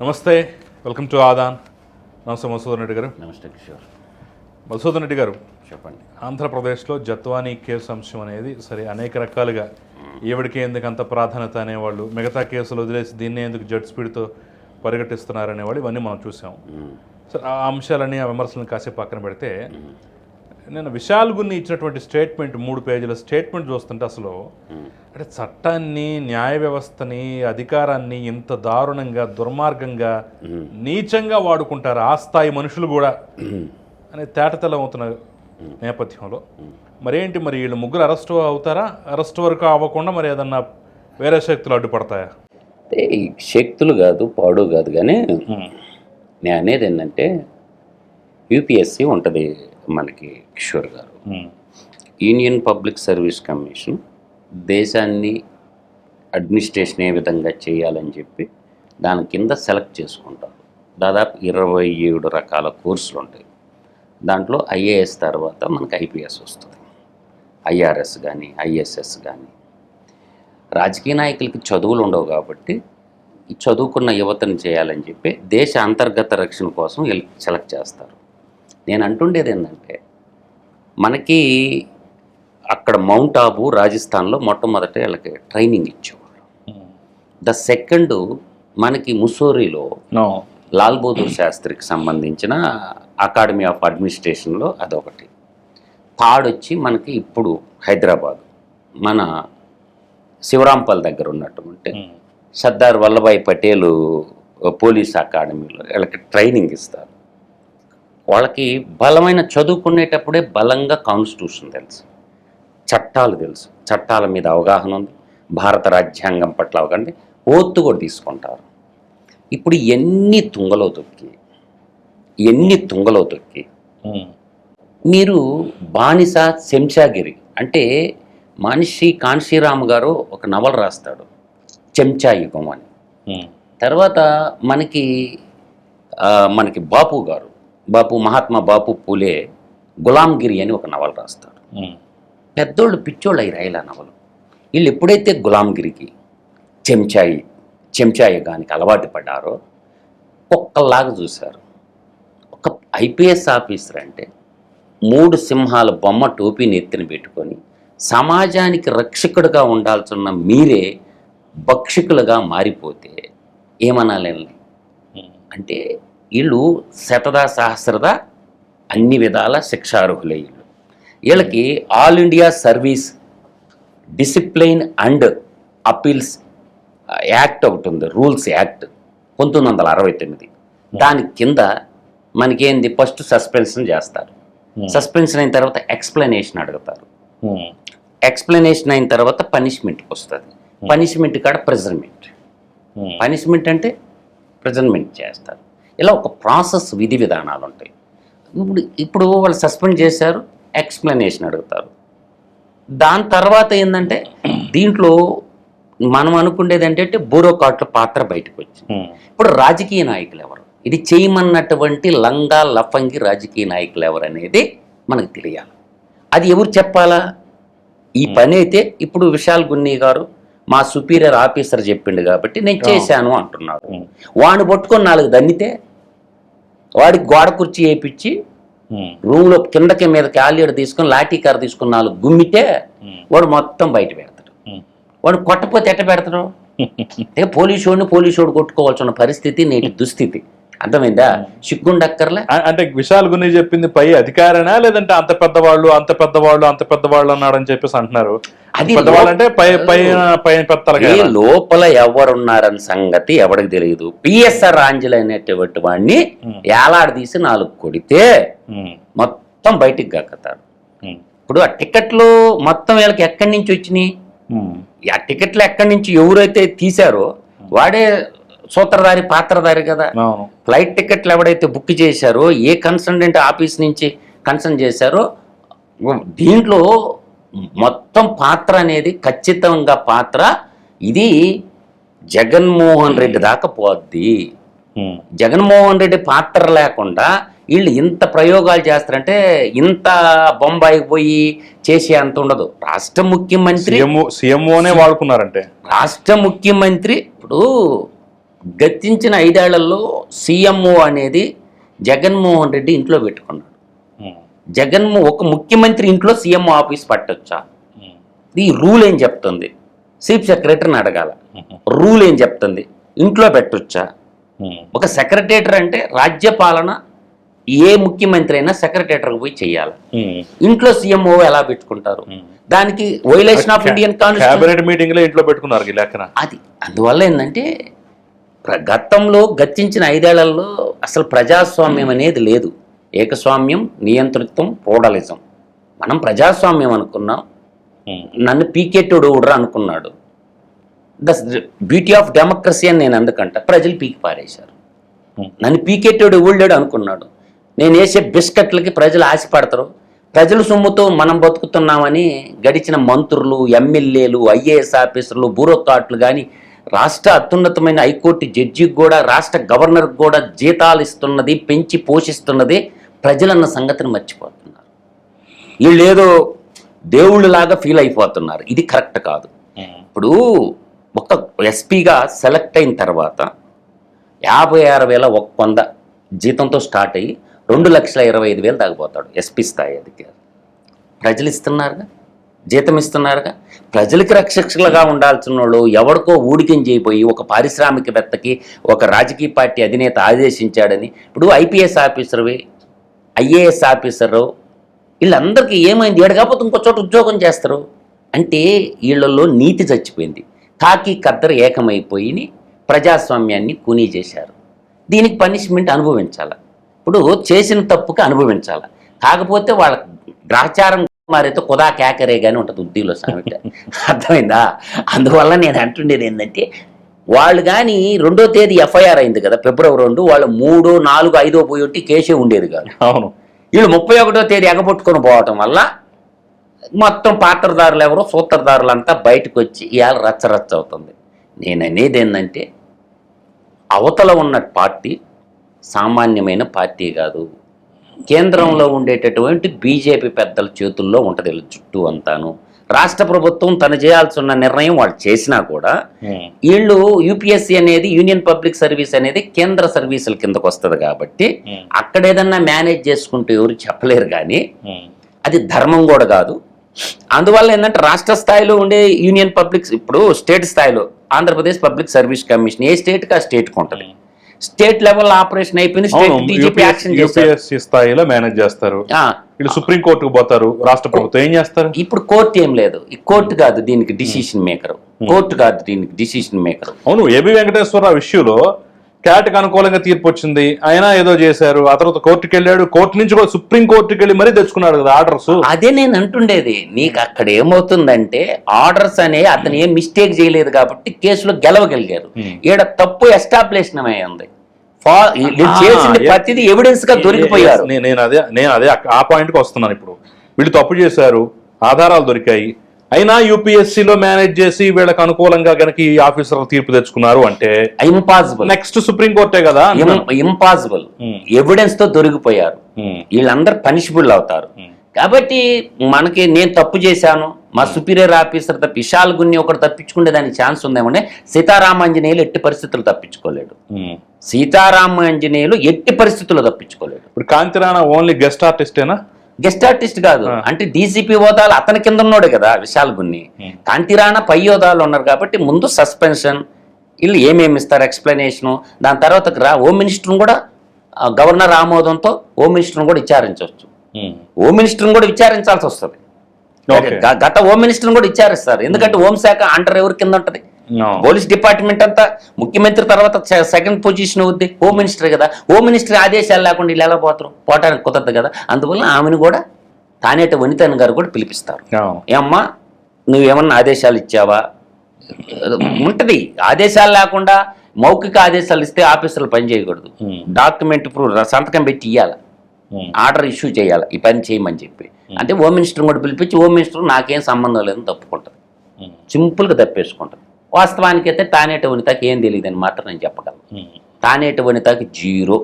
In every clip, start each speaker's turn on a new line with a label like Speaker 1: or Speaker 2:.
Speaker 1: నమస్తే welcome to Aadan. నమస్తే మధుసూదన్ రెడ్డి గారు.
Speaker 2: నమస్తే కిషోర్.
Speaker 1: మధుసూదన్ రెడ్డి గారు
Speaker 2: చెప్పండి.
Speaker 1: ఆంధ్రప్రదేశ్లో జత్వానీ కేసు అంశం అనేది సరే అనేక రకాలుగా ఈవిడికి ఎందుకు అంత ప్రాధాన్యత అనేవాళ్ళు మిగతా కేసులు వదిలేసి దీన్నే ఎందుకు జడ్ స్పీడ్తో పరిగెట్టిస్తున్నారనేవాళ్ళు ఇవన్నీ మనం చూసాం. సరే ఆ అంశాలన్నీ ఆ విమర్శలను కాసేపు పక్కన పెడితే నేను విశాల్ గున్ని ఇచ్చినటువంటి స్టేట్మెంట్ మూడు పేజీల స్టేట్మెంట్ చూస్తుంటే అసలు అంటే చట్టాన్ని న్యాయ వ్యవస్థని అధికారాన్ని ఇంత దారుణంగా దుర్మార్గంగా నీచంగా వాడుకుంటారు ఆ స్థాయి మనుషులు కూడా అనే తేటతెల్లం అవుతున్న నేపథ్యంలో. మరేంటి మరి వీళ్ళు ముగ్గురు అరెస్ట్ అవుతారా? అరెస్ట్ వరకు అవ్వకుండా మరి ఏదన్నా వేరే శక్తులు అడ్డుపడతాయా?
Speaker 2: శక్తులు కాదు పాడు కాదు కానీ నేను అనేది ఏంటంటే యూపీఎస్సి ఉంటుంది. మనకి కిషోర్ గారు. యూనియన్ పబ్లిక్ సర్వీస్ కమిషన్ దేశాన్ని అడ్మినిస్ట్రేషన్ ఏ విధంగా చేయాలని చెప్పి దాని కింద సెలెక్ట్ చేసుకుంటారు. దాదాపు ఇరవై ఏడు రకాల కోర్సులు ఉంటాయి. దాంట్లో ఐఏఎస్ తర్వాత మనకి ఐపీఎస్ వస్తుంది. ఐఆర్ఎస్ కానీ ఐఎస్ఎస్ కానీ రాజకీయ నాయకులకి చదువులు ఉండవు కాబట్టి ఈ చదువుకున్న యువతను చేయాలని చెప్పి దేశ అంతర్గత రక్షణ కోసం సెలెక్ట్ చేస్తారు. నేను అంటుండేది ఏంటంటే మనకి అక్కడ మౌంట్ ఆబు రాజస్థాన్లో మొట్టమొదట వీళ్ళకి ట్రైనింగ్ ఇచ్చేవాళ్ళు. ద సెకండ్ మనకి ముసోరీలో లాల్ బహదూర్ శాస్త్రికి సంబంధించిన అకాడమీ ఆఫ్ అడ్మినిస్ట్రేషన్లో అదొకటి. థర్డ్ వచ్చి మనకి ఇప్పుడు హైదరాబాద్. మన శివరాంపల్ దగ్గర ఉన్నటువంటి సర్దార్ వల్లభాయ్ పటేల్ పోలీస్ అకాడమీలో వీళ్ళకి ట్రైనింగ్ ఇస్తారు. వాళ్ళకి బలమైన చదువుకునేటప్పుడే బలంగా కాన్స్టిట్యూషన్ తెలుసు. చట్టాలు తెలుసు. చట్టాల మీద అవగాహన ఉంది. భారత రాజ్యాంగం పట్ల అవగాహన ఓత్తు కూడా తీసుకుంటారు. ఇప్పుడు ఎన్ని తుంగలో తొక్కి ఎన్ని తుంగలో తొక్కి మీరు బానిస శంషాగిరి అంటే మనిషి కాన్షీరామ్ గారు ఒక నవల రాస్తాడు. చెంచా యుగం అని. తర్వాత మనకి మనకి బాపు గారు బాపు మహాత్మా బాపు పూలే గులాంగిరి అని ఒక నవల రాస్తాడు పెద్దోళ్ళు పిచ్చోళ్ళు అయి రాయల నవలు. వీళ్ళు ఎప్పుడైతే గులాంగిరికి చెంచాయి చెంచా యుగానికి అలవాటు పడ్డారో ఒక్కలాగా చూశారు. ఒక ఐపీఎస్ ఆఫీసర్ అంటే మూడు సింహాల బొమ్మ టోపీని ఎత్తిన పెట్టుకొని సమాజానికి రక్షకుడుగా ఉండాల్సిన మీరే భక్షకులుగా మారిపోతే ఏమనాలండి అంటే వీళ్ళు శతదా సహస్రద అన్ని విధాల శిక్షార్హులే వీళ్ళు వీళ్ళకి all India service discipline and appeals act ఒకటి ఉంది రూల్స్ యాక్ట్ పంతొమ్మిది వందల అరవై తొమ్మిది. దాని కింద మనకేంది? ఫస్ట్ సస్పెన్షన్ చేస్తారు. సస్పెన్షన్ అయిన తర్వాత ఎక్స్ప్లెనేషన్ అడుగుతారు. ఎక్స్ప్లెనేషన్ అయిన తర్వాత పనిష్మెంట్కి వస్తుంది. పనిష్మెంట్ కాడ ప్రెజర్మెంట్. పనిష్మెంట్ అంటే ప్రెజర్మెంట్ చేస్తారు. ఇలా ఒక ప్రాసెస్ విధి విధానాలు ఉంటాయి ఇప్పుడు ఇప్పుడు వాళ్ళు సస్పెండ్ చేశారు ఎక్స్ప్లెనేషన్ అడుగుతారు. దాని తర్వాత ఏంటంటే దీంట్లో మనం అనుకునేది ఏంటంటే బ్యూరోక్రాట్ల పాత్ర బయటకు వచ్చింది ఇప్పుడు రాజకీయ నాయకులు ఎవరు? ఇది చేయమన్నటువంటి లంగా లఫంగి రాజకీయ నాయకులు ఎవరు అనేది మనకు తెలియాలి. అది ఎవరు చెప్పాలా? ఈ పని అయితే ఇప్పుడు విశాల్ గున్ని గారు మా సుపీరియర్ ఆఫీసర్ చెప్పిండు కాబట్టి నేను చేశాను అంటున్నాడు. వాడిని పట్టుకొని నాలుగు దన్నితే వాడికి గోడ కుర్చీ వేయించి రూమ్లో కిందకి మీదకి ఆలియడ్ తీసుకొని లాఠీ కారు తీసుకుని నాలుగు గుమ్మితే వాడు మొత్తం బయట పెడతాడు. వాడు కొట్టపోతే ఎట్ట పెడతాడు? అంటే పోలీసు వాడిని పోలీసు వాడు కొట్టుకోవాల్సిన పరిస్థితి నేటి దుస్థితి. అర్థమైందా? సిగ్గుండక్కర్లే
Speaker 1: అంటే విశాల్ గుని చెప్పింది పై అధికారేనా లేదంటే అంత పెద్దవాళ్ళు అంత పెద్దవాళ్ళు అంత పెద్దవాళ్ళు అన్నాడని చెప్పేసి అంటున్నారు.
Speaker 2: అది
Speaker 1: అంటే పై పైన
Speaker 2: ఈ లోపల ఎవరున్నారని సంగతి ఎవరికి తెలియదు. పిఎస్ఆర్ ఆంజల్ అనేటువంటి వాడిని ఏలాడదీసి నాలుగు కొడితే మొత్తం బయటికి గక్కుతారు. ఇప్పుడు ఆ టికెట్లు మొత్తం వీళ్ళకి ఎక్కడి నుంచి వచ్చినాయి? ఆ టికెట్లు ఎక్కడి నుంచి ఎవరైతే తీశారో వాడే సూత్రధారి పాత్రధారి కదా. ఫ్లైట్ టికెట్లు ఎవడైతే బుక్ చేశారో ఏ కన్సల్టెంట్ ఆఫీస్ నుంచి కన్సల్ట్ చేశారో దీంట్లో మొత్తం పాత్ర అనేది ఖచ్చితంగా పాత్ర ఇది జగన్మోహన్ రెడ్డి దాకా పోద్ది. జగన్మోహన్ రెడ్డి పాత్ర లేకుండా వీళ్ళు ఇంత ప్రయోగాలు చేస్తారంటే ఇంత బొంబాయికి పోయి చేసే అంత ఉండదు. రాష్ట్ర ముఖ్యమంత్రి
Speaker 1: సీఎంఓ సీఎంఓనే వాడుకున్నారంటే.
Speaker 2: రాష్ట్ర ముఖ్యమంత్రి ఇప్పుడు గతించిన ఐదేళ్ళలో సీఎంఓ అనేది జగన్మోహన్ రెడ్డి ఇంట్లో పెట్టుకున్నాడు. జగన్మో ఒక ముఖ్యమంత్రి ఇంట్లో సీఎంఓ ఆఫీస్ పట్టొచ్చా? ఈ రూల్ ఏం చెప్తుంది? చీఫ్ సెక్రటరీని అడగాల. రూల్ ఏం చెప్తుంది? ఇంట్లో పెట్టొచ్చా? ఒక సెక్రటేటర్ అంటే రాజ్యపాలన ఏ ముఖ్యమంత్రి అయినా సెక్రటేటర్కి పోయి చేయాలి ఇంట్లో సీఎంఓ ఎలా పెట్టుకుంటారు. దానికి violation of Indian constitution
Speaker 1: cabinet మీటింగ్లో ఇంట్లో పెట్టుకున్నారు
Speaker 2: అది అందువల్ల ఏంటంటే గతంలో గతించిన ఐదేళ్ళలో అసలు ప్రజాస్వామ్యం అనేది లేదు. ఏకస్వామ్యం నియంతృత్వం పోడలిజం మనం ప్రజాస్వామ్యం అనుకున్నాం. నన్ను పీకెట్టుడు ఉడ్రా అనుకున్నాడు. ద బ్యూటీ ఆఫ్ డెమోక్రసీ అని నేను అందుకంట ప్రజలు పీకి పారేశారు. నన్ను పీకెట్టుడు ఊళ్ళాడు అనుకున్నాడు. నేను వేసే బిస్కెట్లకి ప్రజలు ఆశపడతారు. ప్రజల సొమ్ముతో మనం బతుకుతున్నామని గడిచిన మంత్రులు ఎమ్మెల్యేలు ఐఏఎస్ ఆఫీసర్లు బ్యూరోక్రాట్లు కానీ రాష్ట్ర అత్యున్నతమైన హైకోర్టు జడ్జికి కూడా రాష్ట్ర గవర్నర్కి కూడా జీతాలు ఇస్తున్నది పెంచి పోషిస్తున్నది ప్రజలన్న సంగతిని మర్చిపోతున్నారు. వీళ్ళు ఏదో దేవుళ్ళలాగా ఫీల్ అయిపోతున్నారు. ఇది కరెక్ట్ కాదు. ఇప్పుడు ఒక ఎస్పీగా సెలెక్ట్ అయిన తర్వాత యాభై ఆరు వేల ఒక వంద జీతంతో స్టార్ట్ అయ్యి రెండు లక్షల ఇరవై ఐదు వేలు దాగిపోతాడు ఎస్పీ స్థాయి అధికారి. ప్రజలు ఇస్తున్నారుగా? జీతం ఇస్తున్నారుగా? ప్రజలకి రక్షకులుగా ఉండాల్సిన వాళ్ళు ఎవరికో ఊడికం చేయిపోయి ఒక పారిశ్రామికవేత్తకి ఒక రాజకీయ పార్టీ అధినేత ఆదేశించాడని ఇప్పుడు ఐపీఎస్ ఆఫీసర్వి ఐఏఎస్ ఆఫీసరు వీళ్ళందరికీ ఏమైంది? ఏడు కాకపోతే ఇంకో చోట ఉద్యోగం చేస్తారు. అంటే వీళ్ళల్లో నీతి చచ్చిపోయింది. కాకి కద్దరు ఏకమైపోయి ప్రజాస్వామ్యాన్ని కూనీ చేశారు. దీనికి పనిష్మెంట్ అనుభవించాలి. ఇప్పుడు చేసిన తప్పుకి అనుభవించాలి. కాకపోతే వాళ్ళ గ్రహచారం మారైతే కుదా కేకరే కానీ ఉంటుంది ఉద్దీలో సామెట అర్థమైందా? అందువల్ల నేను అంటుండేది ఏంటంటే వాళ్ళు కానీ రెండో తేదీ ఎఫ్ఐఆర్ అయింది కదా ఫిబ్రవరి రెండు వాళ్ళు మూడు నాలుగు ఐదో పోయి ఉంటే కేసే ఉండేది కాదు.
Speaker 1: అవును.
Speaker 2: వీళ్ళు ముప్పై ఒకటో తేదీ ఎగబొట్టుకొని పోవటం వల్ల మొత్తం పాత్రదారులు ఎవరో సూత్రధారులు అంతా బయటకు వచ్చి ఇవాళ రచ్చ రచ్చ అవుతుంది. నేను అనేది ఏంటంటే అవతల ఉన్న పార్టీ సామాన్యమైన పార్టీ కాదు. కేంద్రంలో ఉండేటటువంటి బీజేపీ పెద్దల చేతుల్లో ఉంటుంది వీళ్ళ చుట్టూ అంతాను. రాష్ట్ర ప్రభుత్వం తను చేయాల్సి ఉన్న నిర్ణయం వాళ్ళు చేసినా కూడా వీళ్ళు యూపీఎస్సీ అనేది యూనియన్ పబ్లిక్ సర్వీస్ అనేది కేంద్ర సర్వీసుల కిందకు వస్తుంది కాబట్టి అక్కడ ఏదన్నా మేనేజ్ చేసుకుంటూ ఎవరు చెప్పలేరు కానీ అది ధర్మం కూడా కాదు. అందువల్ల ఏంటంటే రాష్ట్ర స్థాయిలో ఉండే యూనియన్ పబ్లిక్ ఇప్పుడు స్టేట్ స్థాయిలో ఆంధ్రప్రదేశ్ పబ్లిక్ సర్వీస్ కమిషన్ ఏ స్టేట్కి ఆ స్టేట్కి ఉంటుంది. స్టేట్ లెవెల్ ఆపరేషన్ అయిపోయింది స్టేట్ యాక్షన్
Speaker 1: యూపీఎస్సీ స్థాయిలో మేనేజ్ చేస్తారు.
Speaker 2: ఆ,
Speaker 1: వీళ్ళు సుప్రీం కోర్టుకు పోతారు రాష్ట్ర ప్రభుత్వం ఏం చేస్తారు?
Speaker 2: ఇప్పుడు కోర్టు ఏం లేదు. ఈ కోర్టు కాదు దీనికి డిసిషన్ మేకర్ కోర్టు కాదు దీనికి డిసిషన్ మేకర్
Speaker 1: అవును ఏబి వెంకటేశ్వరరావు ఇష్యూలో క్యాట్కి అనుకూలంగా తీర్పు వచ్చింది. అయినా ఏదో చేశారు. ఆ తర్వాత కోర్టుకి వెళ్ళాడు కోర్టు నుంచి కూడా సుప్రీం కోర్టుకి వెళ్ళి మరీ తెచ్చుకున్నాడు కదా ఆర్డర్స్.
Speaker 2: అదే నేను అంటుండేది. నీకు అక్కడ ఏమవుతుందంటే ఆర్డర్స్ అనే అతను ఏం మిస్టేక్ చేయలేదు కాబట్టి కేసులో గెలవగలిగారు. ఈడ తప్పు ఎస్టాబ్లిష్ ఉంది. చేసింది ప్రతిదీ ఎవిడెన్స్గా దొరికిపోయారు.
Speaker 1: నేను అదే నేను అదే ఆ- ఆ పాయింట్కి వస్తున్నాను ఇప్పుడు. వీళ్ళు తప్పు చేశారు. ఆధారాలు దొరికాయి. అయినా యూపీఎస్సీలో మేనేజ్ చేసి వీళ్ళకి అనుకూలంగా గనక ఈ ఆఫీసర్లు తీర్పు తెచ్చుకున్నారు అంటే
Speaker 2: ఇంపాసిబుల్
Speaker 1: నెక్స్ట్ సుప్రీం కోర్టే కదా.
Speaker 2: Impossible
Speaker 1: Hmm.
Speaker 2: ఎవిడెన్స్తో దొరికిపోయారు.
Speaker 1: ఉమ్,
Speaker 2: వీళ్ళందరూ పనిషబుల్ అవుతారు.
Speaker 1: ఉమ్,
Speaker 2: కాబట్టి మనకి నేను తప్పు చేశాను. మా సుపీరియర్ ఆఫీసర్ తప్ప విశాల్ గున్ని ఒకటి తప్పించుకునే దానికి ఛాన్స్ ఉందేమంటే సీతారామాంజనేయులు ఎట్టి పరిస్థితులు తప్పించుకోలేడు.
Speaker 1: ఉమ్.
Speaker 2: సీతారామాంజనేయులు ఎట్టి పరిస్థితుల్లో తప్పించుకోలేడు.
Speaker 1: ఇప్పుడు కాంతిరాణ ఓన్లీ గెస్ట్ ఆర్టిస్టేనా
Speaker 2: గెస్ట్ ఆర్టిస్ట్ కాదు. అంటే డీసీపీ హోదాలు అతని కింద ఉన్నాడు కదా విశాల్ గున్ని. కాంతిరాణ పై హోదాలు ఉన్నారు కాబట్టి ముందు సస్పెన్షన్ వీళ్ళు ఏమేమి ఇస్తారు ఎక్స్ప్లెనేషను దాని తర్వాత రా హోమ్ మినిస్టర్ని కూడా గవర్నర్ ఆమోదంతో హోమ్ మినిస్టర్ని కూడా విచారించవచ్చు. హోమ్ మినిస్టర్ని కూడా విచారించాల్సి వస్తుంది. గత హోమ్ మినిస్టర్ని కూడా విచారిస్తారు. ఎందుకంటే హోంశాఖ అండర్ ఎవరి కింద ఉంటది. పోలీస్ డిపార్ట్మెంట్ అంతా ముఖ్యమంత్రి తర్వాత సెకండ్ పొజిషన్ అవుద్ది. హోమ్ మినిస్టర్ కదా. హోమ్ మినిస్టర్ ఆదేశాలు లేకుండా ఎలా పోతారు? పోవటానికి కుదరదు కదా. అందువల్ల ఆమెను కూడా తానేట వనితన్ గారు కూడా పిలిపిస్తారు. ఏమ్మా నువ్వేమన్నా ఆదేశాలు ఇచ్చావా? ఉంటది. ఆదేశాలు లేకుండా మౌఖిక ఆదేశాలు ఇస్తే ఆఫీసర్లు పని చేయకూడదు.
Speaker 1: ఉమ్,
Speaker 2: డాక్యుమెంట్ ప్రూఫ్ సంతకం పెట్టి ఇవ్వాలి
Speaker 1: ఉమ్,
Speaker 2: ఆర్డర్ ఇష్యూ చేయాలి. ఈ పని చేయమని చెప్పి. అంటే హోమ్ మినిస్టర్ కూడా పిలిపించి హోమ్ మినిస్టర్ నాకేం సంబంధం లేదని తప్పుకుంటుంది. సింపుల్గా తప్పేసుకుంటుంది. వాస్తవానికి అయితే తానేట వనితకి ఏం తెలియదని మాత్రం నేను చెప్పగలను. తానేట వనితకి జీరో.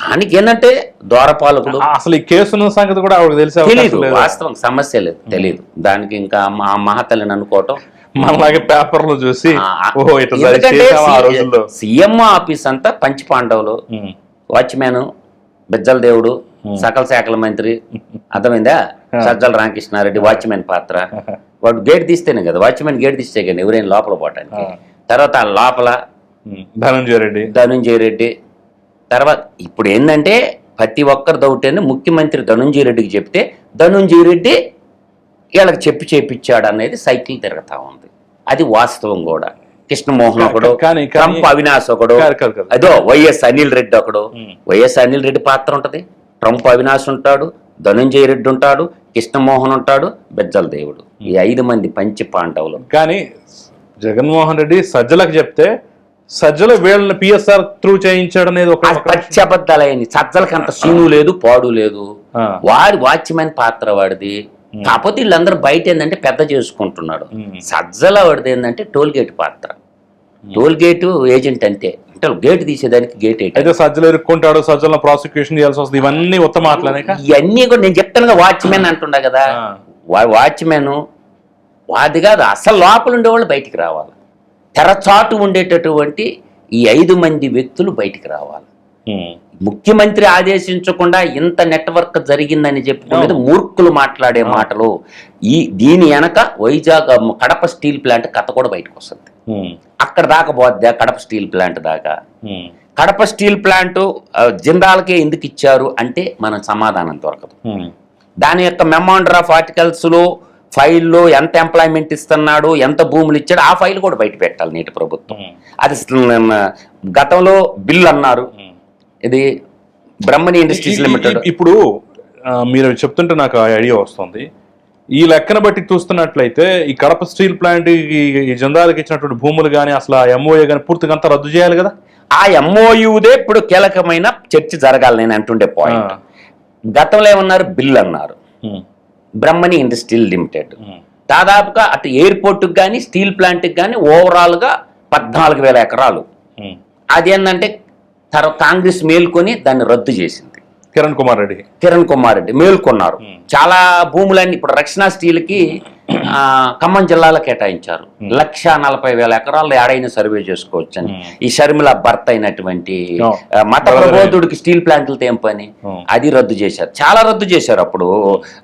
Speaker 2: దానికి ఏంటంటే ద్వారపాలకులు
Speaker 1: ఆ, అసలు ఈ కేసు సంగతి కూడా ఆవిడకి తెలిసే లేదా?
Speaker 2: వాస్తవం సమస్య లేదు తెలియదు దానికి ఇంకా మా మహాతల్లిని అనుకోవటం
Speaker 1: మనలాగే పేపర్లు చూసి
Speaker 2: సీఎం ఆఫీస్ అంతా పంచి పాండవులు
Speaker 1: ఉమ్,
Speaker 2: వాచ్మ్యాన్ బిజ్జల దేవుడు సకల శాఖల మంత్రి. అర్థమైందా? సజ్జల రామకృష్ణారెడ్డి వాచ్మెన్ పాత్ర. వాడు గేట్ తీస్తేనే కదా వాచ్మెన్ గేట్ తీస్తే కదా ఎవరైనా లోపల పోవటానికి. తర్వాత ఆ లోపల
Speaker 1: ధనంజయ రెడ్డి
Speaker 2: ధనుంజయ రెడ్డి తర్వాత ఇప్పుడు ఏంటంటే ప్రతి ఒక్కరు దౌటేనే ముఖ్యమంత్రి ధనుంజయ రెడ్డికి చెప్తే ధనుంజయ రెడ్డి వీళ్ళకి చెప్పి చేపించాడు అనేది సైకిల్ తిరుగుతా ఉంది. అది వాస్తవం కూడా. కృష్ణమోహన్ ఒకడు ట్రంప్ అవినాష్ ఒకడు. అదో వైఎస్ అనిల్ రెడ్డి ఒకడు. వైఎస్ అనిల్ రెడ్డి పాత్ర ఉంటది. ట్రంప్ అవినాష్ ఉంటాడు ధనుంజయ రెడ్డి ఉంటాడు. కృష్ణమోహన్ ఉంటాడు బెజ్జల దేవుడు. ఈ ఐదు మంది పంచి పాండవులు
Speaker 1: కానీ జగన్మోహన్ రెడ్డి సజ్జలకు చెప్తే సజ్జలు వీళ్ళని పిఎస్ఆర్ త్రూ చేయించాడు అనేది ఒక
Speaker 2: పచ్చి అబద్ధాలయ్యి సజ్జలకి అంత సీను లేదు పాడు లేదు. వాడి వాచ్మెన్ పాత్ర వాడిది. కాకపోతే వీళ్ళందరూ బయట ఏంటంటే పెద్ద చేసుకుంటున్నాడు. సజ్జల వాడిది ఏంటంటే టోల్ గేట్ పాత్ర. టోల్ గేట్ ఏజెంట్ అంతే. అంటే గేట్ తీసేదానికి గేట్
Speaker 1: అయితే సజ్జలు ఇరుక్కుంటాడు సజ్జలను ప్రాసిక్యూషన్ చేయాల్సి వస్తుంది. ఇవన్నీ ఉత్తమ
Speaker 2: ఇవన్నీ కూడా నేను చెప్తాను వాచ్మెన్ అంటుండా కదా. వాచ్మెన్ వాది కాదు అసలు లోపల ఉండేవాళ్ళు బయటికి రావాలి. తెరచాటు ఉండేటటువంటి ఈ ఐదు మంది వ్యక్తులు బయటికి రావాలి. ముఖ్యమంత్రి ఆదేశించకుండా ఇంత నెట్వర్క్ జరిగిందని చెప్పుకునేది మూర్ఖులు మాట్లాడే మాటలు. ఈ దీని వెనక వైజాగ్ కడప స్టీల్ ప్లాంట్ కథ కూడా బయటకు వస్తుంది. అక్కడ దాకా పోద్దా? కడప స్టీల్ ప్లాంట్ దాకా. కడప స్టీల్ ప్లాంట్ జిందాల్కే ఎందుకు ఇచ్చారు అంటే మన సమాధానం దొరకదు. దాని యొక్క మెమాండర్ ఆఫ్ ఆర్టికల్స్లో ఫైల్లో ఎంత ఎంప్లాయ్మెంట్ ఇస్తున్నాడు ఎంత భూములు ఇచ్చాడు ఆ ఫైల్ కూడా బయట పెట్టాలి నేటి ప్రభుత్వం. అది గతంలో బిల్ అన్నారు. ఇది బ్రహ్మణి ఇండస్ట్రీస్ లిమిటెడ్.
Speaker 1: ఇప్పుడు మీరు చెప్తుంటే నాకు ఆ ఐడియా వస్తుంది. ఈ లెక్కన బట్టి చూస్తున్నట్లయితే ఈ కడప స్టీల్ ప్లాంట్ ఈ జందాలకు ఇచ్చినటువంటి భూములు కానీ అసలు ఆ ఎంఓఏ కానీ పూర్తిగా అంతా రద్దు చేయాలి కదా?
Speaker 2: ఆ ఎంఓయుదే ఇప్పుడు కీలకమైన చర్చ జరగాలి నేను అంటుండే పాయింట్. గతంలో ఏమన్నారు? బిల్ అన్నారు. బ్రహ్మణి ఇండస్ట్రియల్ లిమిటెడ్. దాదాపుగా అటు ఎయిర్పోర్ట్కి కానీ స్టీల్ ప్లాంట్కి కానీ ఓవరాల్గా పద్నాలుగు వేల ఎకరాలు. అదేంటంటే తర్వాత కాంగ్రెస్ మేల్కొని దాన్ని రద్దు చేసింది.
Speaker 1: కిరణ్ కుమార్ రెడ్డి.
Speaker 2: కిరణ్ కుమార్ రెడ్డి మేల్కొన్నారు. చాలా భూములన్నీ ఇప్పుడు రక్షణ స్టీల్కి ఆ, ఖమ్మం జిల్లాలో కేటాయించారు. లక్ష నలభై వేల ఎకరాల్లో ఏడైనా సర్వే చేసుకోవచ్చు అని ఈ షర్మిల భర్త అయినటువంటి మత ప్రబోధుడికి స్టీల్ ప్లాంట్లతో ఏం పని. అది రద్దు చేశారు. చాలా రద్దు చేశారు అప్పుడు.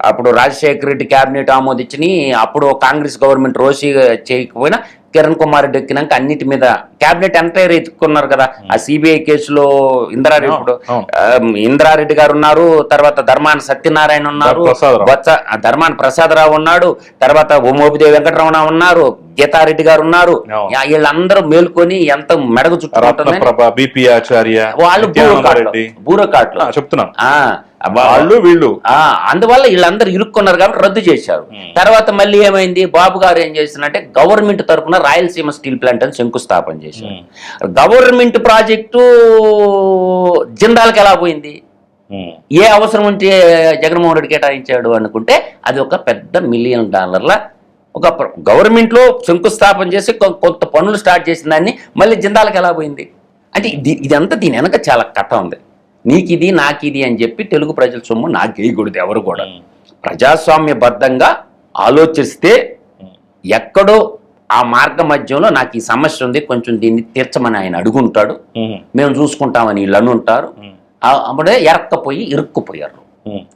Speaker 2: అప్పుడు రాజశేఖర రెడ్డి కేబినెట్ ఆమోదించని అప్పుడు కాంగ్రెస్ గవర్నమెంట్ రోసి చేయకపోయినా కిరణ్ కుమార్ రెడ్డి ఎక్కినాక అన్నిటి మీద కేబినెట్ ఎంటైర్ ఎత్తుకున్నారు కదా. ఆ సిబిఐ కేసులో ఇందిరారెడ్డి ఇప్పుడు
Speaker 1: అవును.
Speaker 2: ఆ, ఇందిరారెడ్డి గారు ఉన్నారు తర్వాత ధర్మాన సత్యనారాయణ ఉన్నారు. బొత్స ధర్మాన ప్రసాదరావు ఉన్నాడు తర్వాత మోపిదేవి వెంకటరమణ ఉన్నారు గీతారెడ్డి గారు ఉన్నారు. యా- వీళ్ళందరూ మేల్కొని ఎంత
Speaker 1: బిపి ఆచార్య
Speaker 2: వాళ్ళు బూరకాట్లు బూరకాట్లు.
Speaker 1: చెప్తున్నాను. వాళ్ళు వీళ్ళు.
Speaker 2: ఆ, అందువల్ల వీళ్ళందరూ ఇరుక్కున్నారు కాబట్టి రద్దు చేశారు. తర్వాత మళ్ళీ ఏమైంది? బాబు గారు ఏం చేసినంటే గవర్నమెంట్ తరఫున రాయలసీమ స్టీల్ ప్లాంట్ అని శంకుస్థాపన చేశారు. గవర్నమెంట్ ప్రాజెక్టు జిందాల్కి ఎలా పోయింది. ఏ అవసరం ఉంటే జగన్మోహన్ రెడ్డి కేటాయించాడు అనుకుంటే అది ఒక పెద్ద మిలియన్ డాలర్ల ఒక గవర్నమెంట్లో శంకుస్థాపన చేసి కొంత పనులు స్టార్ట్ చేసిన దాన్ని మళ్ళీ జిందాలకు ఎలా పోయింది? అంటే ఇది ఇదంతా దీని వెనక చాలా కథ ఉంది. నీకు ఇది నాకు ఇది అని చెప్పి తెలుగు ప్రజల సొమ్ము నాకు వేయకూడదు ఎవరు కూడా. ప్రజాస్వామ్యబద్ధంగా ఆలోచిస్తే ఎక్కడో ఆ మార్గ మధ్యంలో నాకు ఈ సమస్య ఉంది కొంచెం దీన్ని తీర్చమని ఆయన అడుగుంటాడు. మేము. చూసుకుంటామని వీళ్ళు. ఆ- అప్పుడే ఎరక్కపోయి ఇరుక్కుపోయారు.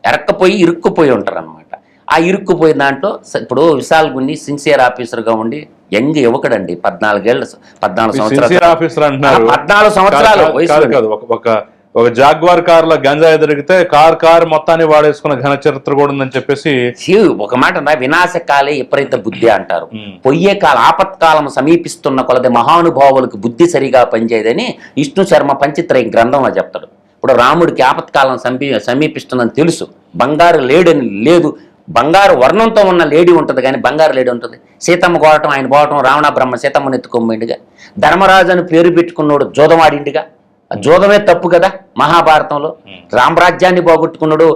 Speaker 2: ఎరక్కపోయి ఇరుక్కుపోయి ఉంటారు అనమాట ఆ ఇరుక్కుపోయిన దాంట్లో ఇప్పుడు విశాల్ గున్ని సిన్సియర్ ఆఫీసర్గా ఉండి యంగ్ యువకుడండి పద్నాలుగేళ్ళ పద్నాలుగు సంవత్సరాలు పద్నాలుగు సంవత్సరాలు
Speaker 1: ఒక ఒక జాగ్వార్ కార్లో గంజాయి దొరికితే కార్ కార్ మొత్తాన్ని వాడేసుకున్న ఘన చరిత్ర కూడా ఉందని చెప్పేసి
Speaker 2: శివ్ ఒక మాట నా వినాశకాలే విపరీత బుద్ధి అంటారు. పొయ్యే కాల ఆపత్కాలం సమీపిస్తున్న కొలది మహానుభావులకు బుద్ధి సరిగా పనిచేయదని విష్ణు శర్మ పంచిత్ర గ్రంథంలో చెప్తాడు. ఇప్పుడు రాముడికి ఆపత్కాలం సమీ సమీపిస్తుందని తెలుసు. బంగారు లేడని లేదు. బంగారు వర్ణంతో ఉన్న లేడీ ఉంటుంది కానీ బంగారు లేడీ ఉంటుంది. సీతమ్మ కోవటం ఆయన పోవటం రావణ బ్రహ్మ సీతమ్మని ఎత్తుకోబోయిండిగా ధర్మరాజు అని పేరు పెట్టుకున్నాడు జోదమాడిండిగా జోదమే తప్పు కదా మహాభారతంలో. రామరాజ్యాన్ని పోగొట్టుకున్నాడు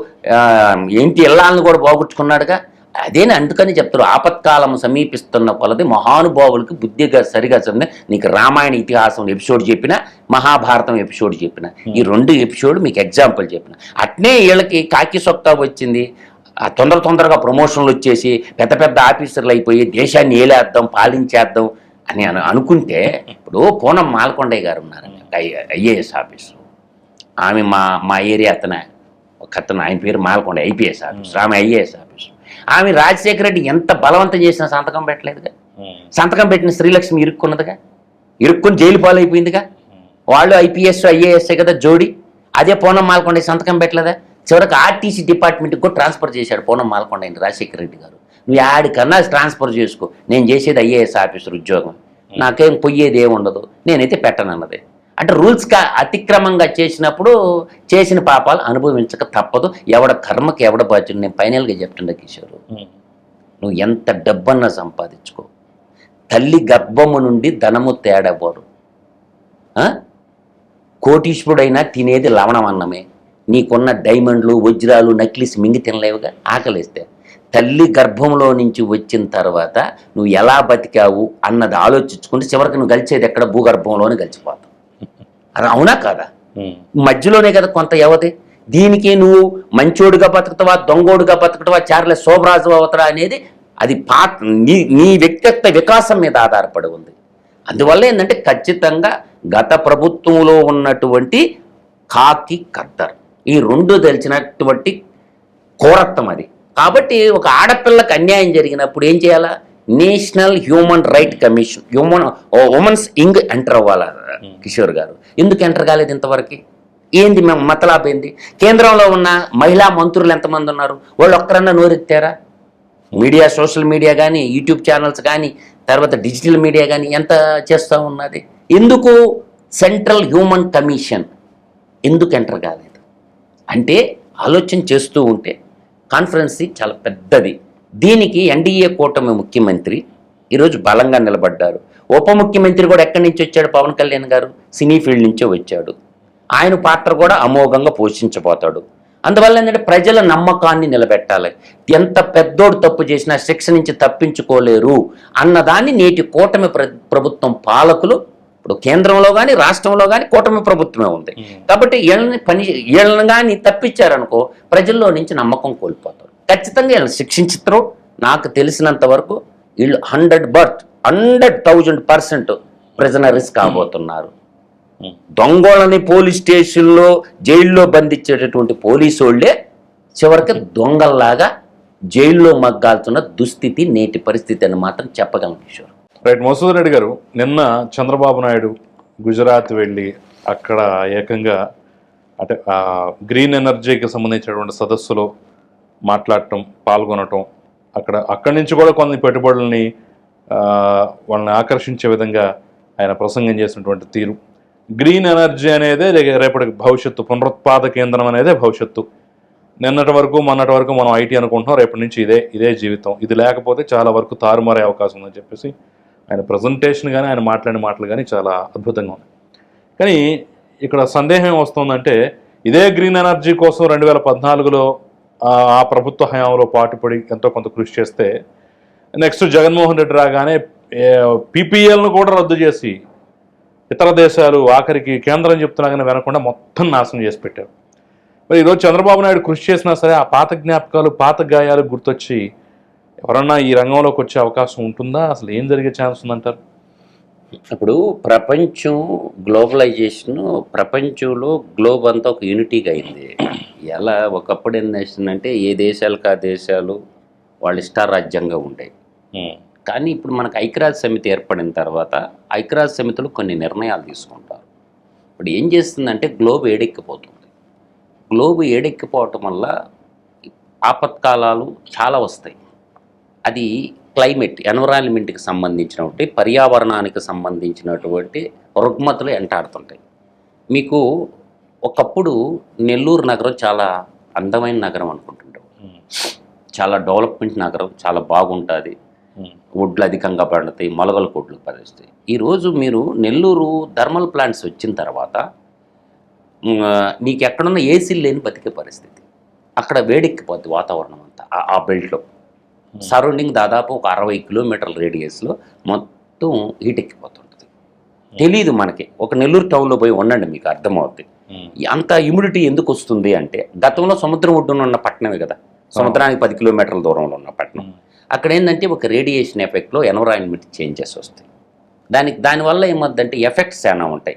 Speaker 2: ఏంటి ఇల్లాలను కూడా పోగొట్టుకున్నాడుగా అదేని అందుకని చెప్తారు ఆపత్కాలం సమీపిస్తున్న కొలది మహానుభావులకు బుద్ధిగా సరిగా చదివిన నీకు రామాయణ ఇతిహాసం ఎపిసోడ్ చెప్పిన మహాభారతం ఎపిసోడ్ చెప్పిన ఈ రెండు ఎపిసోడ్ మీకు ఎగ్జాంపుల్ చెప్పిన. అట్నే వీళ్ళకి కాకి సొక్కా వచ్చింది. తొందర తొందరగా ప్రమోషన్లు వచ్చేసి పెద్ద పెద్ద ఆఫీసర్లు అయిపోయి దేశాన్ని ఏలేద్దాం పాలించేద్దాం అని అను అనుకుంటే ఇప్పుడు పూనం మాల్కొండయ్య గారు ఉన్నారండి ఐఏఎస్ ఆఫీసర్ ఆమె మా మా ఏరియా అతను ఒక అతను ఆయన పేరు మాల్కొండ ఐపీఎస్ ఆఫీసర్ ఆమె ఐఏఎస్ ఆఫీసర్ ఆమె రాజశేఖర రెడ్డి ఎంత బలవంతం చేసినా సంతకం పెట్టలేదుగా. సంతకం పెట్టిన శ్రీలక్ష్మి ఇరుక్కున్నదిగా. ఇరుక్కుని జైలు పాలైపోయిందిగా. వాళ్ళు ఐపీఎస్ ఐఏఎస్ కదా జోడి. అదే పూనం మాల్కొండ సంతకం పెట్టలేదా? చివరికి ఆర్టీసీ డిపార్ట్మెంట్కి కూడా ట్రాన్స్ఫర్ చేశాడు పూనం మాల్కొండ ఆయన రాజశేఖర రెడ్డి గారు. నువ్వు ఆడికన్నా ట్రాన్స్ఫర్ చేసుకో. నేను చేసేది ఐఏఎస్ ఆఫీసర్ ఉద్యోగం. నాకేం పొయ్యేది ఏమి ఉండదు నేనైతే పెట్టనన్నది. అంటే రూల్స్ కా అతిక్రమంగా చేసినప్పుడు చేసిన పాపాలు అనుభవించక తప్పదు. ఎవడ కర్మకి ఎవడ బాధ్యుడు? నేను ఫైనల్గా చెప్తుండే కిషోర్. నువ్వు ఎంత డబ్బన్నా సంపాదించుకో. తల్లి గర్భము నుండి ధనము తేడబోరు ఆ? కోటీశ్వరుడైనా తినేది లవణం అన్నమే. నీకున్న డైమండ్లు వజ్రాలు నక్లిస్ మింగి తినలేవుగా? ఆకలిస్తే. తల్లి గర్భంలో నుంచి వచ్చిన తర్వాత నువ్వు ఎలా బతికావు అన్నది ఆలోచించుకుంటే చివరికి నువ్వు గలిచేది ఎక్కడ? భూగర్భంలోనే గలిచిపోతావు. అది అవునా కాదా? మధ్యలోనే కదా కొంత వ్యవధి దీనికి నువ్వు మంచోడుగా బతుకుతావా దొంగోడుగా బతుకుతావా చార్లెస్ శోభరాజు అవుతారా అనేది అది పా నీ నీ వ్యక్తిత్వ వికాసం మీద ఆధారపడి ఉంది. అందువల్ల ఏంటంటే ఖచ్చితంగా గత ప్రభుత్వంలో ఉన్నటువంటి కాకి కద్దర్ ఈ రెండు తెలిసినటువంటి కోరత్వం అది. కాబట్టి ఒక ఆడపిల్లకి అన్యాయం జరిగినప్పుడు ఏం చేయాలా? National human right commission human women's ఇంగ్ ఎంటర్ అవ్వాలి కిషోర్ గారు? ఎందుకు ఎంటర్ కాలేదు ఇంతవరకు? ఏంది మేము మతలాబేంది కేంద్రంలో ఉన్న మహిళా మంత్రులు ఎంతమంది ఉన్నారు? వాళ్ళు ఒక్కరన్నా నోరెత్తారా? మీడియా సోషల్ మీడియా కానీ యూట్యూబ్ ఛానల్స్ కానీ తర్వాత డిజిటల్ మీడియా కానీ ఎంత చేస్తూ ఉన్నది? ఎందుకు సెంట్రల్ హ్యూమన్ కమిషన్ ఎందుకు ఎంటర్ కాలేదు? అంటే ఆలోచన చేస్తూ ఉంటే కాన్ఫరెన్సీ చాలా పెద్దది. దీనికి ఎన్డీఏ కూటమి ముఖ్యమంత్రి ఈరోజు బలంగా నిలబడ్డారు. ఉప ముఖ్యమంత్రి కూడా ఎక్కడి నుంచి వచ్చాడు? పవన్ కళ్యాణ్ గారు సినీ ఫీల్డ్ నుంచే వచ్చాడు. ఆయన పాత్ర కూడా అమోఘంగా పోషించబోతాడు. అందువల్ల ఏంటంటే ప్రజల నమ్మకాన్ని నిలబెట్టాలి. ఎంత పెద్దోడు తప్పు చేసినా శిక్ష నుంచి తప్పించుకోలేరు అన్నదాన్ని నేటి కూటమి ప్ర ప్రభుత్వం పాలకులు ఇప్పుడు కేంద్రంలో కానీ రాష్ట్రంలో కానీ కూటమి ప్రభుత్వమే ఉంది. కాబట్టి వీళ్ళని పని వీళ్ళని కానీ తప్పించారనుకో ప్రజల్లో నుంచి నమ్మకం కోల్పోతారు. ఖచ్చితంగా వీళ్ళని శిక్షించుతారు. నాకు తెలిసినంత వరకు వీళ్ళు hundred birth hundred thousand percent prisoners కాబోతున్నారు. దొంగోళ్ళని పోలీస్ స్టేషన్లో జైల్లో బంధించేటటువంటి పోలీసు వాళ్ళే చివరికి దొంగల్లాగా జైల్లో మగ్గాల్సిన దుస్థితి నేటి పరిస్థితి అని మాత్రం చెప్పగలను కిషోర్.
Speaker 1: రైట్ మసూద్ రెడ్డి గారు నిన్న చంద్రబాబు నాయుడు గుజరాత్ వెళ్ళి అక్కడ ఏకంగా అంటే గ్రీన్ ఎనర్జీకి సంబంధించినటువంటి సదస్సులో మాట్లాడటం పాల్గొనటం అక్కడ అక్కడి నుంచి కూడా కొన్ని పెట్టుబడుల్ని వాళ్ళని ఆకర్షించే విధంగా ఆయన ప్రసంగం చేసినటువంటి తీరు. గ్రీన్ ఎనర్జీ అనేది రేపటి భవిష్యత్తు పునరుత్పాద కేంద్రం అనేదే భవిష్యత్తు. నిన్నటి వరకు మొన్నటి వరకు మనం ఐటీ అనుకుంటున్నాం రేపటి నుంచి ఇదే ఇదే జీవితం. ఇది లేకపోతే చాలా వరకు తారుమారే అవకాశం ఉందని చెప్పేసి ఆయన ప్రజెంటేషన్ కానీ ఆయన మాట్లాడిన మాటలు కానీ చాలా అద్భుతంగా ఉన్నాయి. కానీ ఇక్కడ సందేహం ఏమొస్తుందంటే ఇదే గ్రీన్ ఎనర్జీ కోసం రెండు వేల పద్నాలుగులో ఆ ప్రభుత్వ హయాంలో పాటుపడి ఎంతో కొంత కృషి చేస్తే నెక్స్ట్ జగన్మోహన్ రెడ్డి రాగానే పీపీఎల్ను కూడా రద్దు చేసి ఇతర దేశాలు ఆఖరికి కేంద్రం చెప్తున్నా కానీ వినకుండా మొత్తం నాశనం చేసి పెట్టారు. మరి ఈరోజు చంద్రబాబు నాయుడు కృషి చేసినా సరే ఆ పాత జ్ఞాపకాలు పాత గాయాలు గుర్తొచ్చి ఎవరన్నా ఈ రంగంలోకి వచ్చే అవకాశం ఉంటుందా? అసలు ఏం జరిగే ఛాన్స్ ఉందంటారు?
Speaker 2: ఇప్పుడు ప్రపంచం గ్లోబలైజేషన్ ప్రపంచంలో గ్లోబ్ అంతా ఒక యూనిటీగా అయింది. ఎలా ఒకప్పుడు ఏం చేస్తుందంటే ఏ దేశాలకు ఆ దేశాలు వాళ్ళ ఇష్టారాజ్యంగా ఉండేవి. కానీ ఇప్పుడు మనకు ఐక్యరాజ్య సమితి ఏర్పడిన తర్వాత ఐక్యరాజ్య సమితిలో కొన్ని నిర్ణయాలు తీసుకుంటారు. ఇప్పుడు ఏం చేస్తుందంటే గ్లోబ్ ఏడెక్కిపోతుంది. గ్లోబ్ ఏడెక్కిపోవటం వల్ల ఆపత్కాలాలు చాలా వస్తాయి. అది క్లైమేట్ ఎన్విరాన్మెంట్కి సంబంధించినటువంటి పర్యావరణానికి సంబంధించినటువంటి రుగ్మతలు ఎంటాడుతుంటాయి. మీకు ఒకప్పుడు నెల్లూరు నగరం చాలా అందమైన నగరం అనుకుంటుంటాం. చాలా డెవలప్మెంట్ నగరం చాలా బాగుంటుంది. వడ్లు అధికంగా పడతాయి మొలగల కొడ్లు పరిస్తాయి ఈరోజు మీరు నెల్లూరు థర్మల్ ప్లాంట్స్ వచ్చిన తర్వాత నీకు ఎక్కడున్న ఏసీలు లేని బతికే పరిస్థితి. అక్కడ వేడెక్కిపోద్ది వాతావరణం అంతా ఆ- ఆ బెల్ట్లో. సరౌండింగ్ దాదాపు ఒక అరవై కిలోమీటర్ల రేడియస్లో మొత్తం హీట్ ఎక్కిపోతుంటుంది. తెలియదు మనకి. ఒక నెల్లూరు టౌన్లో పోయి ఉండండి మీకు అర్థమవుద్ది. ఈ అంత హ్యూమిడిటీ ఎందుకు వస్తుంది అంటే గతంలో సముద్రం ఒడ్డున ఉన్న పట్టణమే కదా. సముద్రానికి పది కిలోమీటర్ల దూరంలో ఉన్న పట్టణం. అక్కడ ఏంటంటే ఒక రేడియేషన్ ఎఫెక్ట్లో ఎన్వరాన్మెంట్ చేంజెస్ వస్తాయి. దానికి దానివల్ల ఏమవుతుందంటే ఎఫెక్ట్స్ చాలా ఉంటాయి.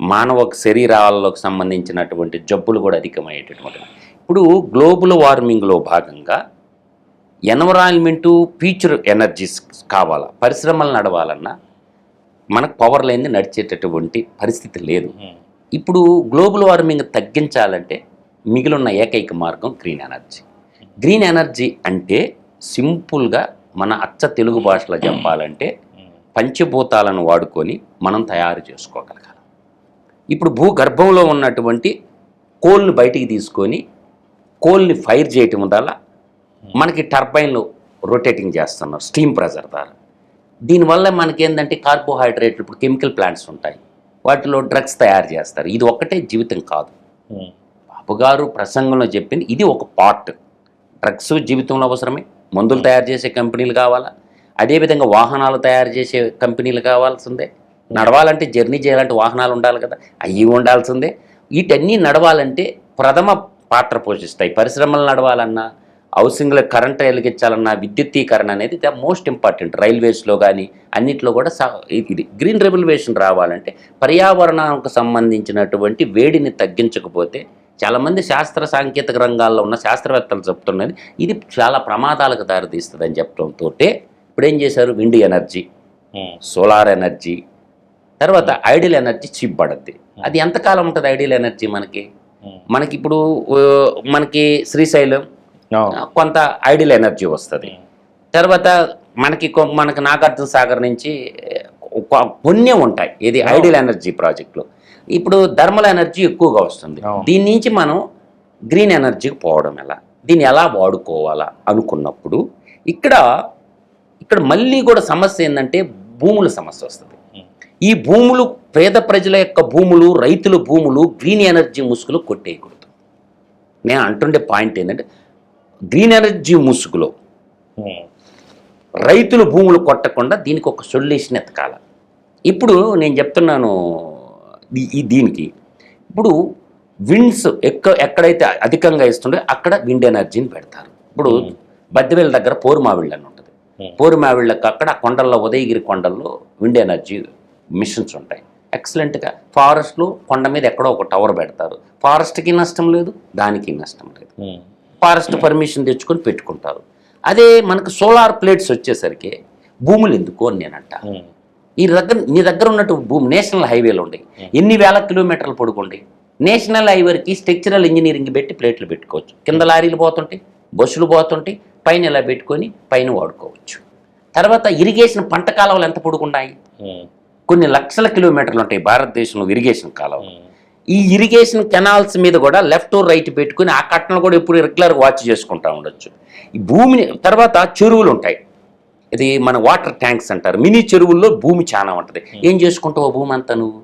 Speaker 2: మానవ శరీరాలకు సంబంధించినటువంటి జబ్బులు కూడా అధికమయ్యేటటువంటి ఇప్పుడు గ్లోబల్ వార్మింగ్లో భాగంగా ఎన్వరాన్మెంటు ఫ్యూచర్ ఎనర్జీస్ కావాలా? పరిశ్రమలు నడవాలన్నా మనకు పవర్ లేనిది నడిచేటటువంటి పరిస్థితి లేదు. ఇప్పుడు గ్లోబల్ వార్మింగ్ తగ్గించాలంటే మిగిలిన ఏకైక మార్గం గ్రీన్ ఎనర్జీ గ్రీన్ ఎనర్జీ అంటే సింపుల్గా మన అచ్చ తెలుగు భాషలో చెప్పాలంటే పంచభూతాలను వాడుకొని మనం తయారు చేసుకోగలగాలి. ఇప్పుడు భూగర్భంలో ఉన్నటువంటి కోల్ని బయటికి తీసుకొని కోల్ని ఫైర్ చేయటం వల్ల మనకి టర్బైన్లు రొటేటింగ్ చేస్తున్నారు స్టీమ్ ప్రెజర్ ద్వారా. దీనివల్ల మనకి ఏంటంటే కార్బోహైడ్రేట్లు ఇప్పుడు కెమికల్ ప్లాంట్స్ ఉంటాయి. వాటిలో డ్రగ్స్ తయారు చేస్తారు. ఇది ఒక్కటే జీవితం కాదు. బాబు గారు ప్రసంగంలో చెప్పింది ఇది ఒక పార్ట్. డ్రగ్స్ జీవితంలో అవసరమే. మందులు తయారు చేసే కంపెనీలు కావాలా? అదేవిధంగా వాహనాలు తయారు చేసే కంపెనీలు కావాల్సిందే. నడవాలంటే జర్నీ చేయాలంటే వాహనాలు ఉండాలి కదా. అవి ఉండాల్సిందే. వీటన్నీ నడవాలంటే ప్రథమ పాత్ర పోషిస్తాయి. పరిశ్రమలు నడవాలన్నా హౌసింగ్లో కరెంట్ వెలిగించాలన్నా విద్యుత్తీకరణ అనేది ద మోస్ట్ ఇంపార్టెంట్. రైల్వేస్లో కానీ అన్నిట్లో కూడా ఇది గ్రీన్ రెవల్యూషన్ రావాలంటే పర్యావరణానికి సంబంధించినటువంటి వేడిని తగ్గించకపోతే చాలామంది శాస్త్ర సాంకేతిక రంగాల్లో ఉన్న శాస్త్రవేత్తలు చెప్తున్నది ఇది చాలా ప్రమాదాలకు దారితీస్తుంది అని చెప్పడంతో ఇప్పుడు ఏం చేశారు? విండ్ ఎనర్జీ సోలార్ ఎనర్జీ తర్వాత ఐడియల్ ఎనర్జీ చిప్ పడద్ది అది ఎంతకాలం ఉంటుంది ఐడియల్ ఎనర్జీ మనకి? మనకి ఇప్పుడు మనకి శ్రీశైలం కొంత ఐడియల్ ఎనర్జీ వస్తుంది. తర్వాత మనకి మనకి నాగార్జున సాగర్ నుంచి కొన్ని ఉంటాయి. ఇది ఐడియల్ ఎనర్జీ ప్రాజెక్టులు. ఇప్పుడు థర్మల్ ఎనర్జీ ఎక్కువగా వస్తుంది. దీని నుంచి మనం గ్రీన్ ఎనర్జీకి పోవడం ఎలా? దీన్ని ఎలా వాడుకోవాలా అనుకున్నప్పుడు ఇక్కడ ఇక్కడ మళ్ళీ కూడా సమస్య ఏంటంటే భూముల సమస్య వస్తుంది. ఈ భూములు పేద ప్రజల యొక్క భూములు రైతుల భూములు గ్రీన్ ఎనర్జీ ముసుగులు కొట్టేయకూడదు. నేను అంటుండే పాయింట్ ఏంటంటే గ్రీన్ ఎనర్జీ ముసుగులో. రైతుల భూములు కొట్టకుండా దీనికి ఒక సొల్యూషన్ ఎతకాల. ఇప్పుడు నేను చెప్తున్నాను ఈ- దీనికి. ఇప్పుడు విండ్స్ ఎక్క ఎక్కడైతే అధికంగా ఇస్తుండే అక్కడ విండ్ ఎనర్జీని పెడతారు. ఇప్పుడు బద్దెవేల దగ్గర పోరుమావిళ్ళు అని ఉంటుంది. పోరుమావిళ్ళకి అక్కడ కొండల్లో ఉదయగిరి కొండల్లో విండ్ ఎనర్జీ మిషన్స్ ఉంటాయి. ఎక్సలెంట్గా ఫారెస్ట్లో కొండ మీద ఎక్కడో ఒక టవర్ పెడతారు. ఫారెస్ట్కి నష్టం లేదు దానికి నష్టం లేదు. ఫారెస్ట్ పర్మిషన్ తెచ్చుకొని పెట్టుకుంటారు. అదే మనకు సోలార్ ప్లేట్స్ వచ్చేసరికి భూములు ఎందుకు అని నేనంట. ఈ దగ్గర నీ దగ్గర ఉన్నట్టు భూమి నేషనల్ హైవేలు ఉండే ఎన్ని వేల కిలోమీటర్లు పొడుగుండే నేషనల్ హైవేకి స్ట్రక్చరల్ ఇంజనీరింగ్ పెట్టి ప్లేట్లు పెట్టుకోవచ్చు. కింద లారీలు పోతుంటాయి బస్సులు పోతుంటాయి పైన ఇలా పెట్టుకొని పైన వాడుకోవచ్చు. తర్వాత ఇరిగేషన్ పంట కాలువలు ఎంత పొడుగున్నాయి? కొన్ని లక్షల కిలోమీటర్లు ఉంటాయి భారతదేశంలో ఇరిగేషన్ కాలువ ఈ ఇరిగేషన్ కెనాల్స్ మీద కూడా లెఫ్ట్ రైట్ పెట్టుకుని ఆ కట్టను కూడా ఎప్పుడు రెగ్యులర్ వాచ్ చేసుకుంటా ఉండొచ్చు. ఈ భూమిని తర్వాత చెరువులు ఉంటాయి. ఇది మన వాటర్ ట్యాంక్స్ అంటారు. మినీ చెరువుల్లో భూమి చాలా ఉంటుంది. ఏం చేసుకుంటావు భూమి అంతా నువ్వు?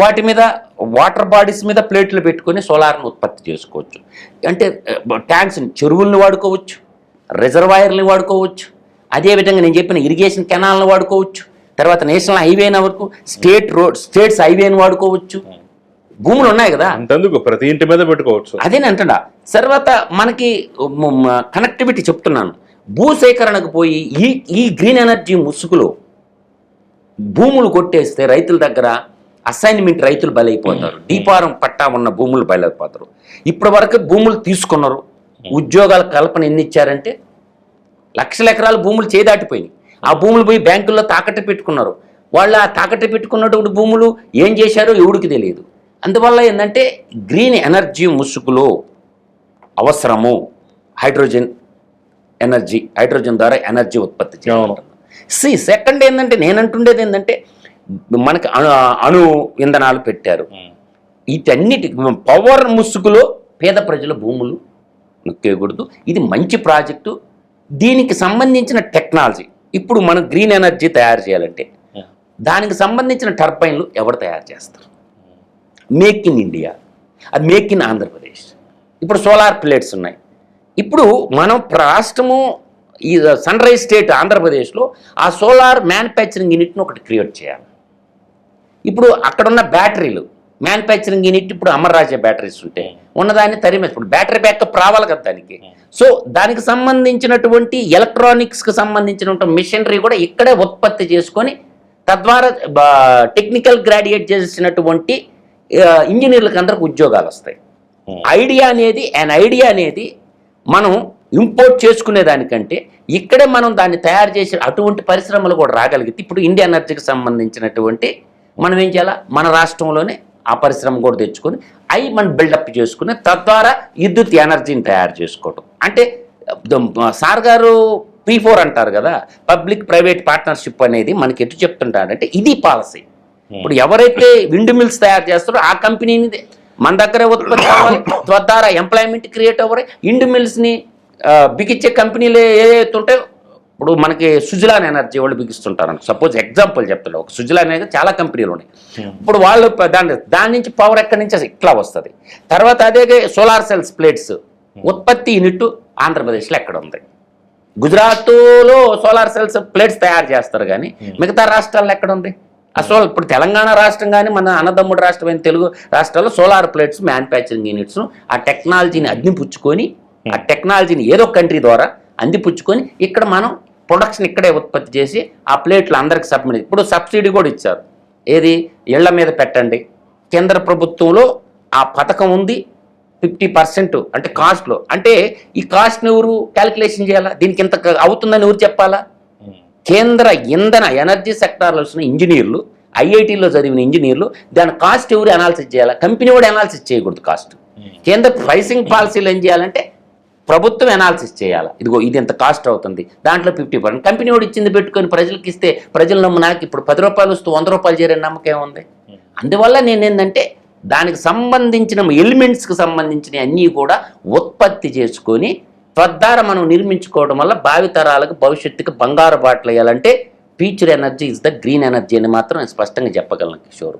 Speaker 2: వాటి మీద వాటర్ బాడీస్ మీద ప్లేట్లు పెట్టుకొని సోలార్ను ఉత్పత్తి చేసుకోవచ్చు. అంటే ట్యాంక్స్ చెరువుల్ని వాడుకోవచ్చు. రిజర్వాయర్ని వాడుకోవచ్చు. అదేవిధంగా నేను చెప్పిన ఇరిగేషన్ కెనాల్ని వాడుకోవచ్చు. తర్వాత నేషనల్ హైవేన వరకు స్టేట్ రోడ్ స్టేట్స్ హైవేని వాడుకోవచ్చు. భూములు ఉన్నాయి కదా.
Speaker 1: అంతెందుకు ప్రతి ఇంటి మీద పెట్టుకోవచ్చు.
Speaker 2: అదే అంటున్నా. తర్వాత మనకి కనెక్టివిటీ చెప్తున్నాను. భూసేకరణకు పోయి ఈ ఈ గ్రీన్ ఎనర్జీ ముసుగులో భూములు కొట్టేస్తే రైతుల దగ్గర అసైన్మెంట్ రైతులు బలైపోతారు. దీపారం పట్టా ఉన్న భూములు బలైపోతారు. ఇప్పటి వరకు భూములు తీసుకున్నారు. ఉద్యోగాల కల్పన ఎన్ని ఇచ్చారంటే? లక్షల ఎకరాల భూములు చేదాటిపోయినాయి ఆ భూములు పోయి బ్యాంకుల్లో తాకట్టు పెట్టుకున్నారు. వాళ్ళు ఆ తాకట్టు పెట్టుకున్నటువంటి భూములు ఏం చేశారో ఎవడికి తెలియదు. అందువల్ల ఏంటంటే గ్రీన్ ఎనర్జీ ముసుగులో అవసరము హైడ్రోజన్ ఎనర్జీ హైడ్రోజన్ ద్వారా ఎనర్జీ ఉత్పత్తి. చేయాలి సి సెకండ్ ఏంటంటే నేను అంటుండేది ఏంటంటే మనకి అణు అణు ఇంధనాలు పెట్టారు. వీటన్నిటి పవర్ ముసుగులో పేద ప్రజల భూములు నొక్కేయకూడదు. ఇది మంచి ప్రాజెక్టు. దీనికి సంబంధించిన టెక్నాలజీ. ఇప్పుడు మనం గ్రీన్ ఎనర్జీ తయారు చేయాలంటే దానికి సంబంధించిన టర్బైన్లు ఎవరు తయారు చేస్తారు? మేక్ ఇన్ ఇండియా అది మేక్ ఇన్ ఆంధ్రప్రదేశ్. ఇప్పుడు సోలార్ ప్లేట్స్ ఉన్నాయి. ఇప్పుడు మనం రాష్ట్రము ఈ సన్ రైజ్ స్టేట్ ఆంధ్రప్రదేశ్లో ఆ సోలార్ మ్యానుఫ్యాక్చరింగ్ యూనిట్ను ఒకటి క్రియేట్ చేయాలి. ఇప్పుడు అక్కడున్న బ్యాటరీలు మ్యానుఫ్యాక్చరింగ్ యూనిట్ ఇప్పుడు అమర్రాజా బ్యాటరీస్ ఉంటే ఉన్నదాన్ని తరిమే ఇప్పుడు బ్యాటరీ బ్యాకప్ రావాలి కదా దానికి. సో దానికి సంబంధించినటువంటి ఎలక్ట్రానిక్స్కి సంబంధించినటువంటి మిషనరీ కూడా ఇక్కడే ఉత్పత్తి చేసుకొని తద్వారా టెక్నికల్ గ్రాడ్యుయేట్ చేసినటువంటి ఇంజనీర్లకు అందరికి ఉద్యోగాలు వస్తాయి. ఐడియా అనేది అండ్ ఐడియా అనేది మనం ఇంపోర్ట్ చేసుకునే దానికంటే ఇక్కడే మనం దాన్ని తయారు చేసి అటువంటి పరిశ్రమలు కూడా రాగలిగితే ఇప్పుడు ఇండియా ఎనర్జీకి సంబంధించినటువంటి మనం ఏం చేయాలా? మన రాష్ట్రంలోనే ఆ పరిశ్రమ కూడా తెచ్చుకొని అవి మనం బిల్డప్ చేసుకుని తద్వారా విద్యుత్ ఎనర్జీని తయారు చేసుకోవటం. అంటే సార్ గారు పీ ఫోర్ అంటారు కదా పబ్లిక్ ప్రైవేట్ పార్ట్నర్షిప్ అనేది మనకి ఎటు చెప్తుంటారంటే ఇది పాలసీ. ఇప్పుడు ఎవరైతే విండ్ మిల్స్ తయారు చేస్తారో ఆ కంపెనీని మన దగ్గరే ఉత్పత్తి కావాలి తద్వారా ఎంప్లాయ్మెంట్ క్రియేట్ అవ్వాలి ఇండ్ మిల్స్ని బిగించే కంపెనీలు ఏవైతే ఉంటాయో ఇప్పుడు మనకి సుజలాన్ ఎనర్జీ వాళ్ళు బిగిస్తుంటారు సపోజ్ ఎగ్జాంపుల్ చెప్తాను ఒక సుజలాన్ అనేది చాలా కంపెనీలు ఉన్నాయి. ఇప్పుడు వాళ్ళు దాని దాని నుంచి పవర్ ఎక్కడి నుంచి ఇట్లా వస్తుంది. తర్వాత అదే సోలార్ సెల్స్ ప్లేట్స్ ఉత్పత్తి యూనిట్ ఆంధ్రప్రదేశ్లో ఎక్కడ ఉంది? గుజరాత్లో సోలార్ సెల్స్ ప్లేట్స్ తయారు చేస్తారు కానీ మిగతా రాష్ట్రాల్లో ఎక్కడ ఉంది? అసలు ఇప్పుడు తెలంగాణ రాష్ట్రం కానీ మన అన్నదమ్ముడు రాష్ట్రమైన తెలుగు రాష్ట్రాల్లో సోలార్ ప్లేట్స్ మ్యానుఫ్యాక్చరింగ్ యూనిట్స్ ఆ టెక్నాలజీని అందిపుచ్చుకొని ఆ టెక్నాలజీని ఏదో కంట్రీ ద్వారా అందిపుచ్చుకొని ఇక్కడ మనం ప్రొడక్షన్ ఇక్కడే ఉత్పత్తి చేసి ఆ ప్లేట్లు అందరికి సబ్మిట్ ఇప్పుడు సబ్సిడీ కూడా ఇచ్చారు. ఏది? ఇళ్ళ మీద పెట్టండి. కేంద్ర ప్రభుత్వంలో ఆ పథకం ఉంది ఫిఫ్టీ పర్సెంట్ అంటే కాస్ట్లో అంటే ఈ కాస్ట్ని ఎవరు క్యాలిక్యులేషన్ చేయాలా? దీనికి ఇంత అవుతుందని ఎవరు చెప్పాలా? కేంద్ర ఇంధన ఎనర్జీ సెక్టార్లో వచ్చిన ఇంజనీర్లు ఐఐటీలో చదివిన ఇంజనీర్లు దాని కాస్ట్ ఎవరు అనాలిసిస్ చేయాలా? కంపెనీ కూడా అనాలిసిస్ చేయకూడదు కాస్ట్. కేంద్ర ప్రైసింగ్ పాలసీలు ఏం చేయాలంటే ప్రభుత్వం అనాలిసిస్ చేయాలి. ఇదిగో ఇది ఎంత కాస్ట్ అవుతుంది? దాంట్లో ఫిఫ్టీ పర్సెంట్ కంపెనీ వాడు ఇచ్చింది పెట్టుకొని ప్రజలకు ఇస్తే ప్రజలు నమ్ము నాకు ఇప్పుడు పది రూపాయలు వస్తూ వంద రూపాయలు చేరే నమ్మకం ఉంది అందువల్ల నేను ఏంటంటే దానికి సంబంధించిన ఎలిమెంట్స్కి సంబంధించిన అన్నీ కూడా ఉత్పత్తి చేసుకొని తద్వారా మనం నిర్మించుకోవడం వల్ల భావితరాలకు భవిష్యత్తుకి బంగారు బాటలు వేయాలంటే future energy is the green energy అని మాత్రం నేను స్పష్టంగా చెప్పగలను కిషోర్.